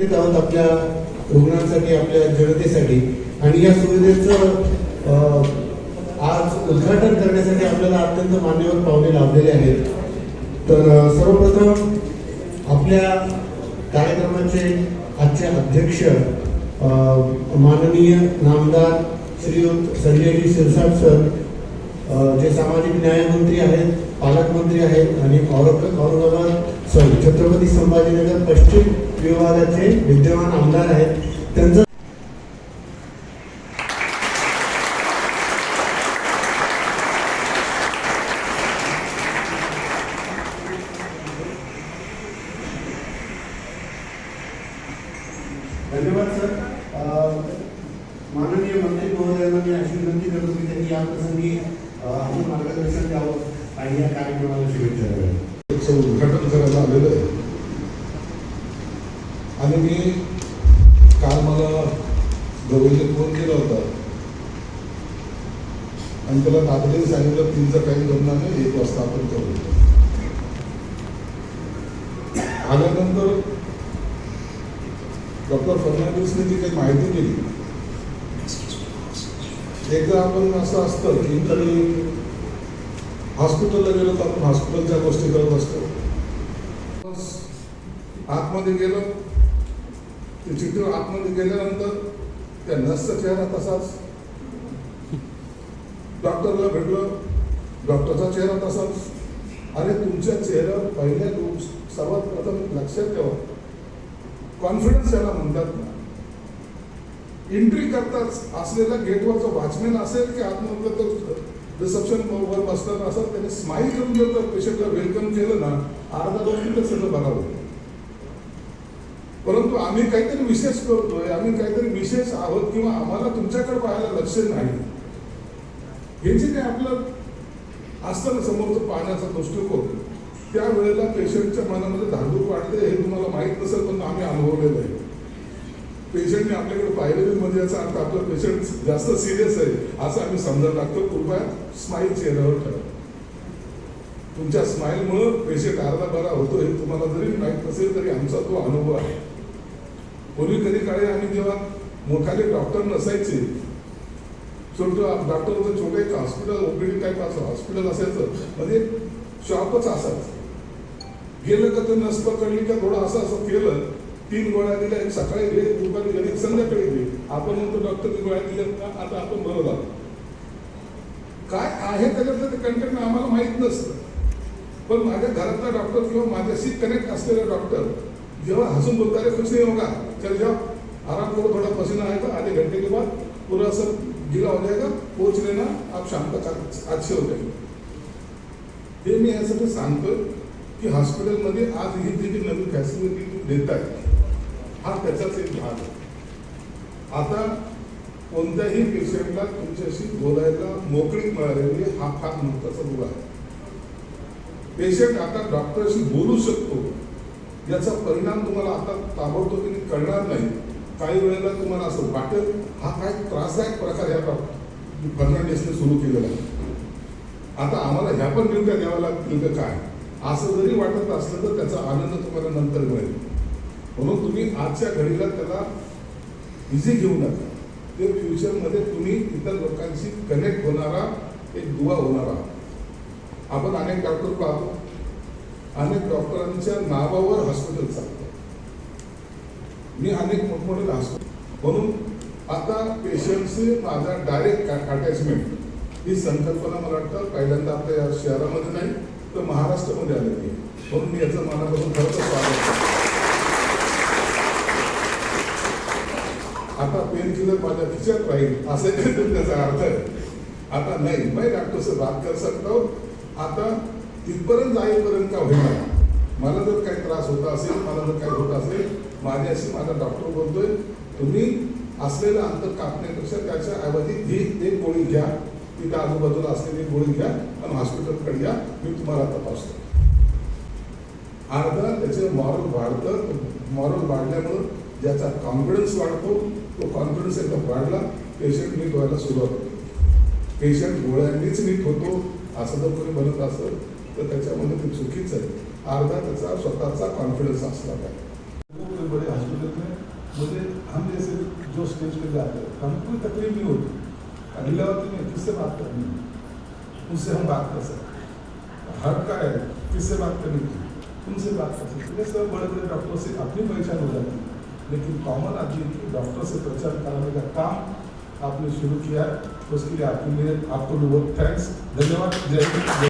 येत आहोत आपल्या रुग्णांसाठी आपल्या जनतेसाठी. आणि या सुविधेचं आज उद्घाटन करण्यासाठी आपल्याला अत्यंत मान्यवर पावले लाभलेले आहेत. तर सर्वप्रथम आपल्या कार्यक्रमाचे आजचे अध्यक्ष माननीय नामदार श्रीयुत संजयजी शिरसाट सर जे सामाजिक न्यायमंत्री आहेत पालकमंत्री आहेत आणि औरंग औरंगाबाद सॉरी छत्रपती संभाजीनगर पश्चिम विभागाचे विद्यमान आमदार आहेत. त्यांचं धन्यवाद सर माननीय मंत्री महोदयांना मी अशी विनंती करतो की त्यांनी या प्रसंगी आम्ही आपण मार्गदर्शन द्यावं. आणि या कार्यक्रमाला शुभेच्छा द्याव्या उद्घाटन करायला आलेलं आहे. आणि मी काल मला गवईने फोन केला होता. आणि त्याला तातडीने सांगितलं तीनचा काही जमणार नाही एक वाजता आपण करू. आल्यानंतर डॉक्टर फर्नांडिसने जी काही माहिती दिली एकदा आपण असं असतं की हॉस्पिटलला गेलो तर आपण हॉस्पिटलच्या गोष्टी करत असतो. आतमध्ये गेलो. ते चिठ्ठी आतमध्ये गेल्यानंतर त्या नर्सचा चेहरा तसाच. डॉक्टरला भेटलो. डॉक्टरचा चेहरा तसाच. अरे तुमच्या चेहऱ्यावर पहिल्या दिवस सर्वात प्रथम लक्षात ठेवा. कॉन्फिडन्स याला म्हणतात ना. एंट्री करताच असलेला गेटवरचा वॉचमॅन असेल की आतमधलं तर रिसेप्शन वर बसताना असं त्याने स्माईल करून जर त्या पेशंटला वेलकम केलं ना अर्धा दोन मिनिटं सगळं बघावं परंतु आम्ही काहीतरी विशेष करतोय आम्ही काहीतरी विशेष आहोत किंवा आम्हाला तुमच्याकडे पाहायला लक्ष नाही. हे जे काही आपलं असतं ना समोरचं पाहण्याचा दृष्टिकोन त्यावेळेला पेशंटच्या मनामध्ये धाडूक वाढते हे तुम्हाला माहीत नसेल पण आम्ही अनुभवलेलं आहे. पेशंटने आपल्याकडे पाहिलेलं म्हणजे याचा अर्थ आपलं पेशंट जास्त सिरियस आहे असं आम्ही समजायला लागतो. कृपया स्माईल चेहऱ्यावर ठेवा. तुमच्या स्माईलमुळं पेशंट अर्धा बरा होतो हे तुम्हाला जरी माहीत नसेल तरी आमचा तो अनुभव आहे. पूर्वी कधी काळी आम्ही जेव्हा मोठाले डॉक्टर नसायचे छोटं डॉक्टर होतं छोटं एक हॉस्पिटल ओपीडी टाईप असं हॉस्पिटल असायचं म्हणजे शॉपच असायचं. गेलं का तर नस पकडली का थोडं असं असं केलं तीन गोळ्या दिल्या एक सकाळी घे दुपारी घे एक संध्याकाळी घे आपण म्हणतो डॉक्टरने गोळ्या दिल्या ना आता आपण बरं झालो काय आहे त्याच्यातलं ते कंटेंट आम्हाला माहीत नसतं. पण माझ्या घरातला डॉक्टर किंवा माझ्याशी कनेक्ट असलेला डॉक्टर जेव्हा हसून बोलता रे खुश नाही होगा चल जाओ आराम करो थोड़ा पसीना आएगा आधे घंटे के बाद पूरा सब गीला हो जाएगा पोच लेना आप शाम तक अच्छे हो जाएंगे हे मी यासाठी सांगतो की हॉस्पिटलमध्ये आज ही जी नवीन फॅसिलिटी देत आहे हा त्याचाच एक भाग आहे. आता कोणत्याही पेशंटला तुमच्याशी बोलायला मोकळीक मिळालेली हा फार महत्त्वाचा दुवा आहे. पेशंट आता डॉक्टरशी बोलू शकतो. याचा परिणाम तुम्हाला आता ताबडतोबीने कळणार नाही. काही वेळेला तुम्हाला असं वाटेल हा काय त्रासदायक प्रकार या फर्नांडिसने सुरू केलेला आहे. आता आम्हाला ह्या पण ड्युट्या द्यावा लागतील काय? असं जरी वाटत असलं तर त्याचा आनंद तुम्हाला नंतर मिळेल. म्हणून तुम्ही आजच्या घडीला त्याला इझी घेऊ नका. ते फ्युचरमध्ये तुम्ही इतर लोकांशी कनेक्ट होणारा एक दुवा होणारा आपण अनेक डॉक्टर पाहतो. अनेक डॉक्टरांच्या नावावर हॉस्पिटल चालतं. मी अनेक मोठमोठे हॉस्पिटल म्हणून आता पेशंटशी माझा डायरेक्ट अटॅचमेंट ही संकल्पना मला वाटतं पहिल्यांदा आपल्या या शहरामध्ये नाही तर महाराष्ट्रामध्ये आलेली आहे. म्हणून मी याचं मनापासून खरंच स्वागत करतो. आता पेन किलर माझ्या खिशात राहील असं त्याचा अर्थ आहे. आता नाही मैं डॉक्टर से बात कर सकता हूँ आता तिथपर्यंत जाईपर्यंत का होईल मला जर काही त्रास होता असेल मला जर काही होत असेल माझ्याशी माझा डॉक्टर बोलतोय तुम्ही असलेलं अंतर कापण्यापेक्षा त्याच्या ऐवजी ही एक गोळी घ्या तिथं आजूबाजूला असलेली गोळी घ्या आणि हॉस्पिटलकडे या मी तुम्हाला तपासतो. अर्धा त्याचं मॉरल वाढतं मॉरल वाढल्यामुळं ज्याचा कॉन्फिडन्स वाढतो तो कॉन्फिडन्स एकदा वाढला पेशंट नीट व्हायला सुरुवात पेशंट गोळ्यांनीच नीट होतो असं जर कोणी बनत असेल तर त्याच्यामध्ये ते चुकीचं आहे. अर्धा त्याचा स्वतःचा कॉन्फिडन्स असला पाहिजे. बरे हॉस्पिटल में मुझे हम जैसे जो स्टेज पे जाते हैं कोई तकलीफ नहीं होती. लीलावती में किससे बात करनी है? उनसे हम बात कर सकते हर का है किससे बात करनी है? उनसे बात कर सकते सब बड़े बड़े डॉक्टरों से अपनी पहचान हो जाती है. लेकिन कॉमन आदमी डॉक्टर से प्रचार कराने का काम आपने शुरू किया है उसके लिए आपके लिए आपको बहुत थैंक्स धन्यवाद. जय हिंद.